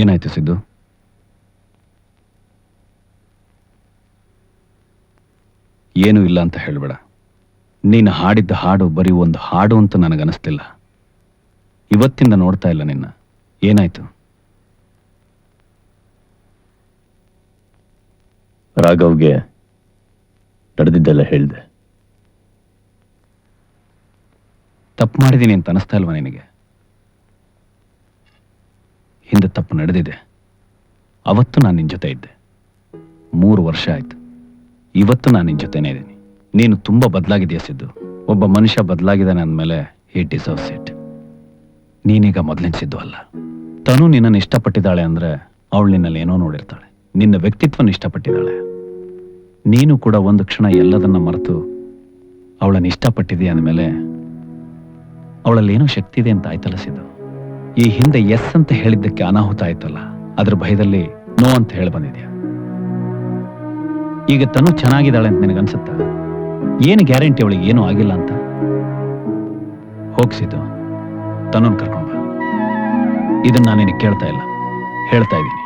ಏನಾಯ್ತು ಸಿದ್ದು? ಏನೂ ಇಲ್ಲ ಅಂತ ಹೇಳಬೇಡ. ನೀನು ಹಾಡಿದ್ದ ಹಾಡು ಬರೀ ಒಂದು ಹಾಡು ಅಂತ ನನಗನಿಸ್ತಿಲ್ಲ. ಇವತ್ತಿಂದ ನೋಡ್ತಾ ಇಲ್ಲ ನಿನ್ನ. ಏನಾಯ್ತು? ರಾಘವ್ಗೆ ನಡೆದಿದ್ದೆಲ್ಲ ಹೇಳಿದೆ. ತಪ್ಪು ಮಾಡಿದ್ದೀನಿ ಅಂತ ಅನಿಸ್ತಾ ಇಲ್ವಾ ನಿನಗೆ ಹಿಂದೆ ತಪ್ಪು ನಡೆದಿದೆ. ಅವತ್ತು ನಾನು ನಿನ್ನ ಜೊತೆ ಇದ್ದೆ. ಮೂರು ವರ್ಷ ಆಯ್ತು. ಇವತ್ತು ನಾನು ನಿನ್ನ ಜೊತೆನೇ ಇದ್ದೀನಿ. ನೀನು ತುಂಬ ಬದಲಾಗಿದೆಯಾ ಸಿದ್ದು? ಒಬ್ಬ ಮನುಷ್ಯ ಬದಲಾಗಿದ್ದಾನೆ ಅಂದಮೇಲೆ ಹಿ ಡಿಸರ್ವ್ಸ್ ಇಟ್ ನೀನೀಗ ಮೊದಲಿನ ಸಿದ್ದು ಅಲ್ಲ. ತನು ನಿನ್ನನ್ನು ಇಷ್ಟಪಟ್ಟಿದ್ದಾಳೆ ಅಂದ್ರೆ ಅವಳು ನಿನ್ನಲ್ಲಿ ಏನೋ ನೋಡಿರ್ತಾಳೆ. ನಿನ್ನ ವ್ಯಕ್ತಿತ್ವನ ಇಷ್ಟಪಟ್ಟಿದ್ದಾಳೆ. ನೀನು ಕೂಡ ಒಂದು ಕ್ಷಣ ಎಲ್ಲದನ್ನ ಮರೆತು ಅವಳನ್ನು ಇಷ್ಟಪಟ್ಟಿದೆಯಾ ಅಂದಮೇಲೆ ಅವಳಲ್ಲಿ ಏನೋ ಶಕ್ತಿ ಇದೆ ಅಂತ ಆಯ್ತಲ್ಲ ಸಿದ್ದು? ಈ ಹಿಂದೆ ಎಸ್ ಅಂತ ಹೇಳಿದ್ದಕ್ಕೆ ಅನಾಹುತ ಆಯ್ತಲ್ಲ, ಅದ್ರ ಭಯದಲ್ಲಿ ನೋ ಅಂತ ಹೇಳಿ ಬಂದಿದ್ಯಾ? ಈಗ ತನು ಚೆನ್ನಾಗಿದ್ದಾಳೆ ಅಂತ ನಿನಗನ್ಸುತ್ತಾ ಏನು ಗ್ಯಾರಂಟಿ ಅವಳಿಗೆ ಏನೂ ಆಗಿಲ್ಲ ಅಂತ? ಹೋಗ್ಸಿದ್ದು ತನು ಕರ್ಕೊಂಡು ಇದನ್ನ ನಾನು ನಿನಗೆ ಕೇಳ್ತಾ ಇಲ್ಲ, ಹೇಳ್ತಾ ಇದ್ದೀನಿ.